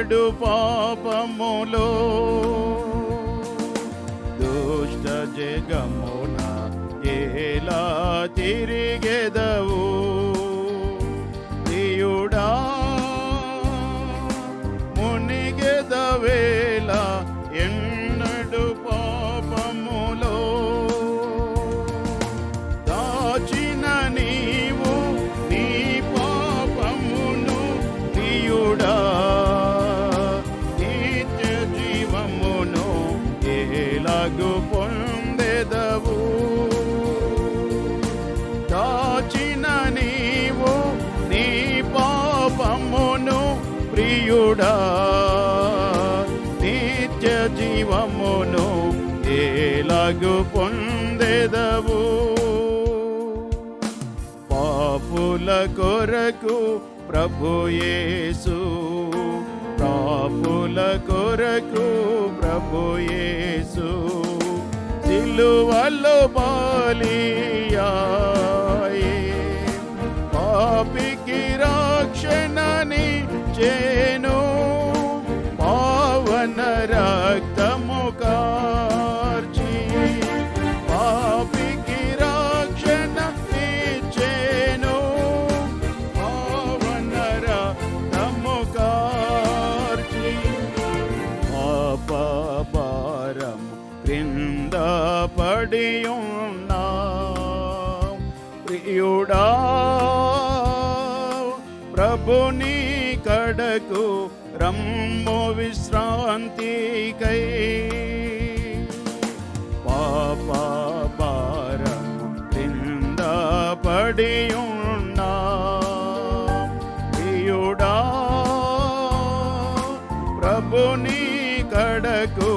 పడు పాపములో. దుష్ట జగమున ఎలా తిరిగెదవు? ప్రియుడా నిత్య జీవమును ఎలాగు పొందెదవు. పాపుల కొరకు ప్రభుయేసు పాపుల కొరకు ప్రభుయేసు సిలువలో బాలియాయి పాపికి రక్షణని చే ప్రియుడా ప్రభుని కడకు రమ్ము విశ్రాంతికై. పాపభారం క్రింద పడి ప్రియుడా ప్రభుని కడకు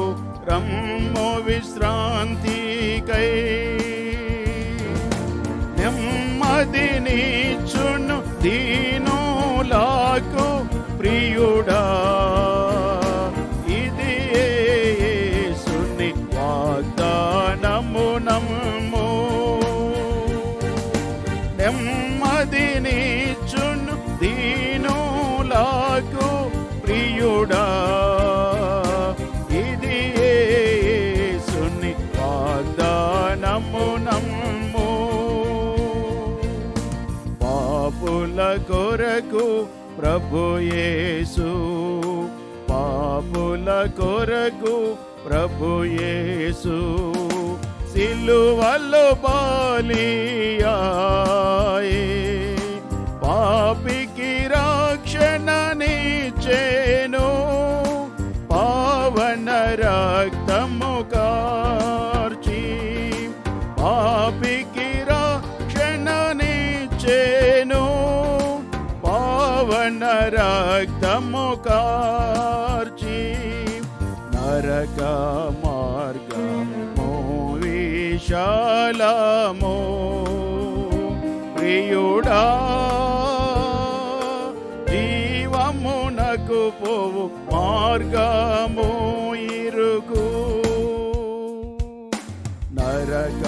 రమ్ము విశ్రాంతికై. నెమ్మదిని చును దీనులాకు ప్రియుడా. ఇది యేసుని వాగ్దానము నమ్ము. నెమ్మదిని చును దీనులాకు ప్రియుడా. కొరకు ప్రభు యేసు పాపుల కొరకు ప్రభు యేసు సిలువలో బాలియాయే. రక్తము కార్చి నరక మార్గము విశాలము ప్రియుడా జీవమునకు పోవు మార్గము ఇరుగు నరక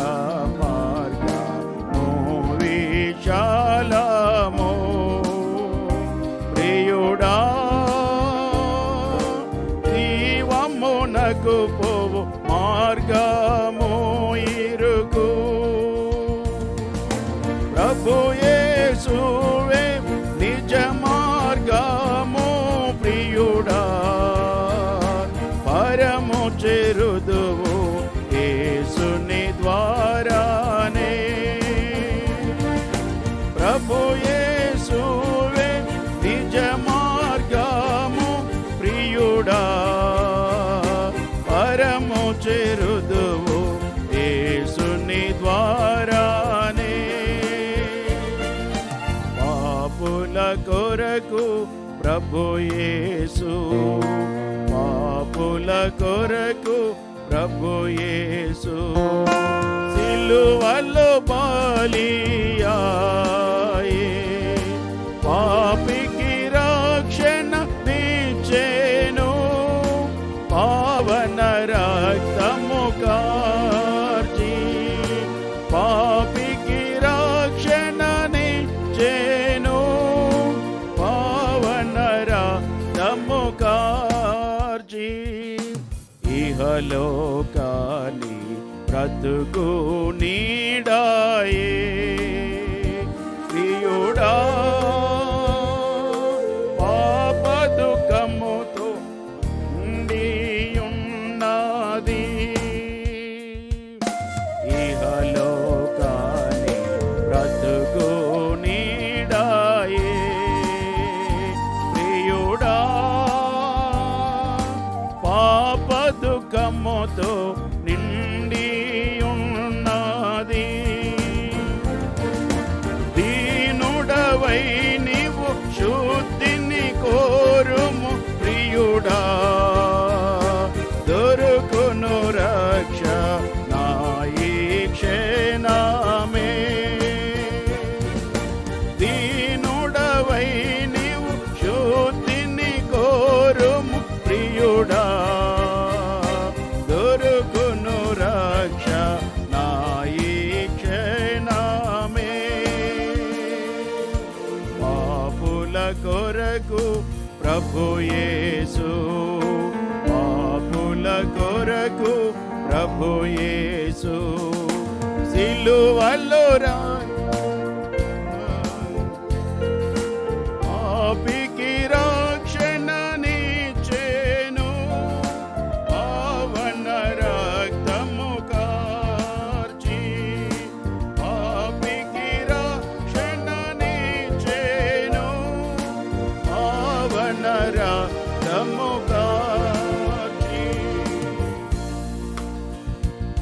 జీవమునకు పోవు కొరకు ప్రభు యేసు. పాపుల కొరకు ప్రభు యేసు. సిలువలో బాలియా లోకాని బ్రతుకు నీడాయే. పదుకముతో నిండి కొరకు ప్రభుయేసు పాపుల కొరకు ప్రభుయేసు సిలువల